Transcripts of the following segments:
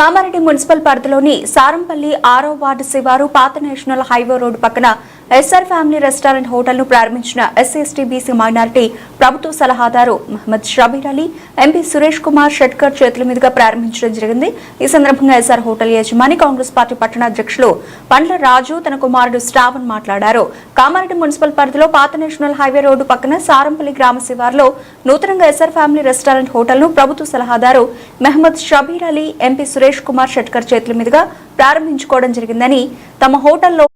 Kamareddy municipal పరిధిలోని సారంపల్లి ఆరో ward శివారు పాత నేషనల్ హైవే రోడ్డు పక్కన ఎస్ఆర్ ఫ్యామిలీ రెస్టారెంట్ హోటల్ను ప్రారంభించిన ఎస్సీ బీసీ మైనారిటీ ప్రభుత్వ సలహాదారు మహమ్మద్ షబీర్ అలీ ఎంపీ సురేష్ కుమార్ షెట్కర్ చేతుల మీదుగా ప్రారంభించడం జరిగింది. ఈ సందర్భంగా ఎస్ఆర్ హోటల్ యజమాని కాంగ్రెస్ పార్టీ పట్టణ అధ్యక్షులు పండ్ల రాజు తన కుమారుడు శ్రావణ్ మాట్లాడారు. కామారెడ్డి మున్సిపల్ పరిధిలో పాత నేషనల్ హైవే రోడ్డు పక్కన సారంపల్లి గ్రామ శివార్లో నూతనంగా ఎస్ఆర్ ఫ్యామిలీ రెస్టారెంట్ హోటల్ను ప్రభుత్వ సలహాదారు మహమ్మద్ షబీర్ అలీ ఎంపీ సురేష్ కుమార్ షెట్కర్ చేతుల మీదుగా ప్రారంభించుకోవడం జరిగిందని తమ హోటల్లో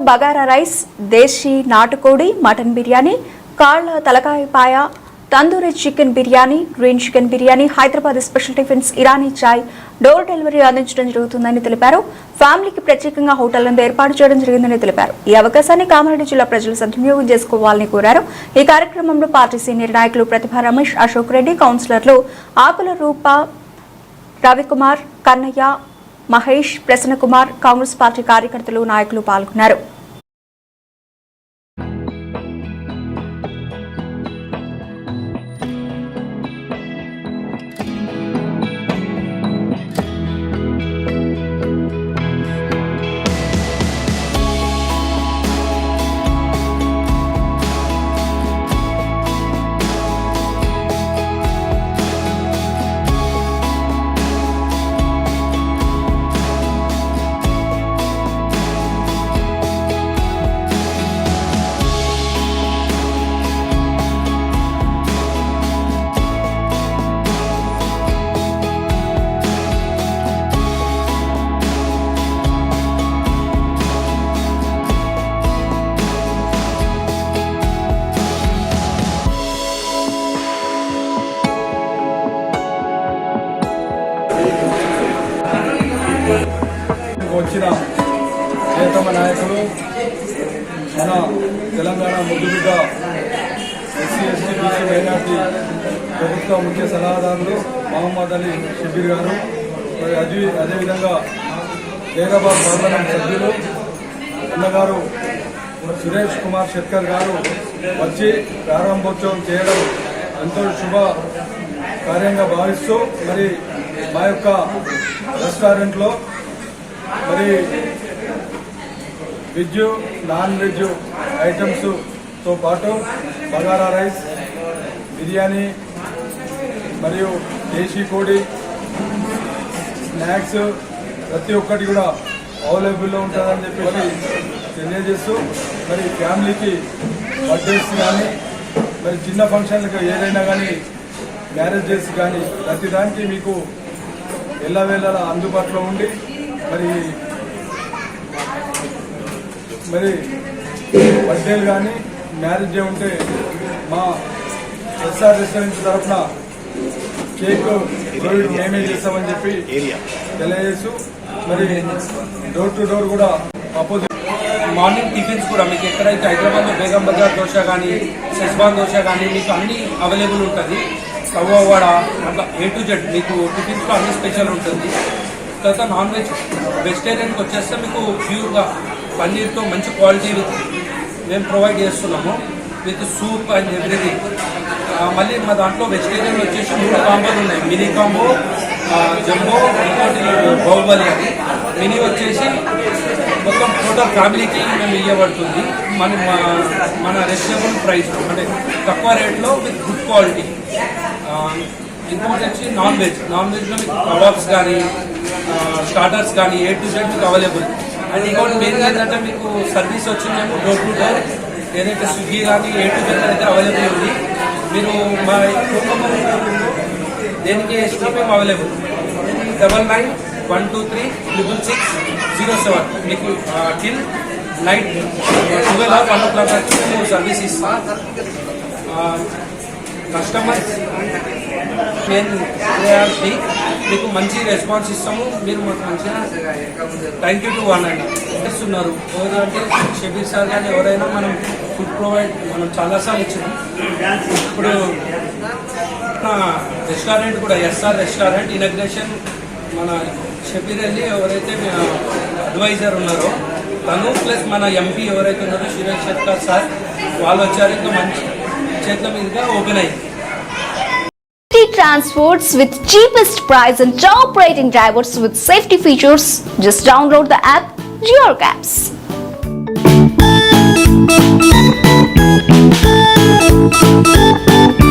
బగారా రైస్ దేశీ నాటుకోడి మటన్ బిర్యానీ కాళ్ళ తలకాయ paya tandoori chicken biryani green chicken biryani Hyderabad special tiffins Irani chai door delivery అందించడం జరుగుతుందని తెలిపారు. ఫ్యామిలీకి ప్రత్యేకంగా హోటళ్ళను ఏర్పాటు చేయడం జరిగిందని తెలిపారు. ఈ అవకాశాన్ని కామారెడ్డి జిల్లా ప్రజలు సద్వినియోగం చేసుకోవాలని కోరారు. ఈ కార్యక్రమంలో పార్టీ సీనియర్ నాయకులు ప్రతిభ రమేష్ అశోక్ రెడ్డి కౌన్సిలర్లు ఆకుల రూప రవికుమార్ కన్నయ్య మహేష్ ప్రసన్నకుమార్ కాంగ్రెస్ పార్టీ కార్యకర్తలు నాయకులు పాల్గొన్నారు. వచ్చిన ప్రియతమ నాయకులు మన తెలంగాణ ముద్దుబిడ్డ ఎస్సీ ఎస్టీ బీసీ మైనార్టీ ప్రభుత్వ ముఖ్య సలహాదారులు మహమ్మద్ అలీ షబీర్ గారు మరి అదే అదేవిధంగా హైదరాబాద్ పార్లమెంట్ సభ్యులు అన్నగారు సురేష్ కుమార్ శెట్కర్ గారు వచ్చి ప్రారంభోత్సవం చేయడం ఎంతో శుభ కార్యంగా భావిస్తూ మరి మా యొక్క రెస్టారెంట్లో మరి వెజ్ నాన్ వెజ్ ఐటమ్స్తో పాటు బగారా రైస్ బిర్యానీ మరియు దేశీ కోడి స్నాక్స్ ప్రతి ఒక్కటి కూడా అవైలబుల్లో ఉంటుందని చెప్పేసి తెలియజేస్తూ మరి ఫ్యామిలీకి బర్త్డేస్ కానీ మరి చిన్న ఫంక్షన్లకు ఏదైనా కానీ మ్యారేజెస్ కానీ ప్రతి దానికి మీకు ఎల్లవేళలా అందుబాటులో ఉండి మరి మరి బర్త్డేలు కానీ మ్యారేజ్ డే ఉంటే మా ఎస్ఆర్ రెస్టారెంట్ తరఫున కేక్ ప్రొవైడ్ మేమే చేస్తామని చెప్పి తెలియజేస్తూ మరి డోర్ టు డోర్ కూడా అపోజిట్ మార్నింగ్ టిఫిన్స్ కూడా మీకు ఎక్కడైతే హైదరాబాద్లో బేగం బజార్ దోశ కానీ సెస్వాన్ దోశ కానీ మీకు అన్ని అవైలబుల్ ఉంటుంది. వడ అట్లా ఏ టు జెడ్ మీకు టిఫిన్స్లో అన్ని స్పెషల్ ఉంటుంది. తర్వాత నాన్ వెజ్ వెజిటేరియన్కి వచ్చేస్తే మీకు ప్యూర్గా పన్నీర్తో మంచి క్వాలిటీ మేము ప్రొవైడ్ చేస్తున్నాము విత్ సూప్ అండ్ ఎవ్రీథింగ్ మళ్ళీ మా దాంట్లో వెజిటేరియన్ వచ్చేసి మూడు కాంబోలు ఉన్నాయి. మినీ కాంబో జంబో ఇంకోటి బాహుబలి అని. మినీ వచ్చేసి మొత్తం టోటల్ ఫ్యామిలీకి మేము ఇవ్వబడుతుంది మన మన రెస్టబుల్ ప్రైస్ అంటే తక్కువ రేట్లో విత్ గుడ్ క్వాలిటీ ఇంకోటి వచ్చి నాన్ వెజ్ నాన్ వెజ్లో మీకు కబాబ్స్ కానీ స్టార్టర్స్ కానీ ఏ టు జెడ్ మీకు అవైలబుల్. అండ్ ఇంకోటి మెయిన్ ఏంటంటే మీకు సర్వీస్ వచ్చిందేమో డోర్ టు డోర్ ఏదైతే స్విగ్గీ కానీ ఏ టు జెడ్ అయితే అవైలబుల్ ఉంది. మీరు మా దేనికి స్టీపింగ్ available. Double nine one two three triple six zero seven. మీకు till night twelve or one o'clock వరకు మేము సర్వీస్ ఇస్తాం. కస్టమర్స్ మెయిన్ ప్రయారిటీ మీకు మంచి రెస్పాన్స్ ఇస్తాము. మీరు మాకు మంచిగా thank you to one and ఇస్తున్నారు. ఎవరంటే షబీర్ సార్ కానీ ఎవరైనా మనం ఫుడ్ ప్రొవైడ్ మనం చాలాసార్లు ఇచ్చినాం. ఇప్పుడు నా రెస్టారెంట్ కూడా ఎస్ఆర్ రెస్టారెంట్ ఇనగ్రేషన్ మన షబీర్ అల్లి ఎవరైతే అడ్వైజర్ ఉన్నారో తను ప్లస్ మన ఎంపీ ఎవరైతే ఉన్నారో సురేష్ శెట్కర్ సార్ వాళ్ళు వచ్చారు. ఇంకా మంచి చేతుల మీదుగా ఓపెన్ అయింది. transports with cheapest price and top rating drivers with safety features. Just download the app GeoCaps. Thank